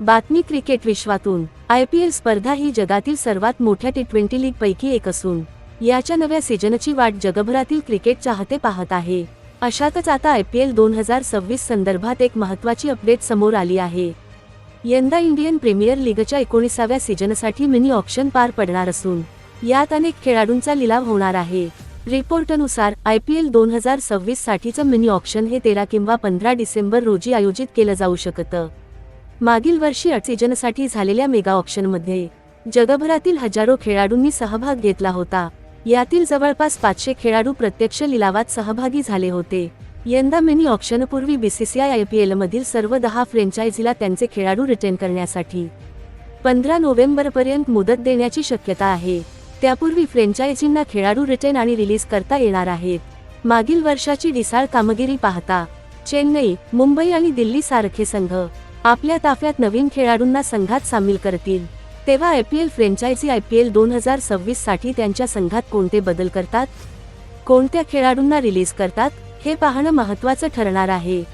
बातमी क्रिकेट विश्वातून. I P L स्पर्धा ही जगातील सर्वात मोठ्या टी ट्वेंटी लीग पैकी एक असून याच्या नव्या सीजनची वाट जगभरातील क्रिकेट चाहते पाहत आहे. अशातच आता आय पी एल दोन हजार सव्वीस संदर्भात एक महत्त्वाची अपडेट समोर आली आहे. यंदा इंडियन प्रीमियर लीगच्या एकोणीसाव्या सीजनसाठी मिनी ऑप्शन पार पडणार असून यात अनेक खेळाडूंचा लिलाव होणार आहे. रिपोर्टनुसार आय पी एल दोन हजार सव्वीस साठीचं मिनी ऑप्शन हे तेरा किंवा पंधरा डिसेंबर रोजी आयोजित केलं जाऊ शकतं. मागील वर्षी ऑक्सिजनसाठी झालेल्या मेगा ऑप्शनमध्ये जगभरातील हजारो खेळाडूंनी सहभाग घेतला होता. यातील जवळपास पाचशे खेळाडू प्रत्यक्ष लिलावात सहभागी झाले होते. यंदा मिनी ऑप्शनपूर्वी बीसीसीआय आय पी एलमधील सर्व दहा फ्रेंचायझीला त्यांचे खेळाडू रिटेन करण्यासाठी पंधरा नोव्हेंबरपर्यंत मुदत देण्याची शक्यता आहे. त्यापूर्वी फ्रेंचायझींना खेळाडू रिटेन आणि रिलीज करता येणार आहेत. मागील वर्षाची डिसाळ कामगिरी पाहता चेन्नई मुंबई आणि दिल्ली सारखे संघ आपल्या ताफ्यात नवीन खेळाडूंना संघात सामील करतील. तेव्हा I P L franchise I P L दोन हजार सव्वीससाठी त्यांच्या संघात कोणते बदल करतात? कोणत्या खेळाडूंना रिलीज करतात? हे पाहणं महत्त्वाचं ठरणार आहे.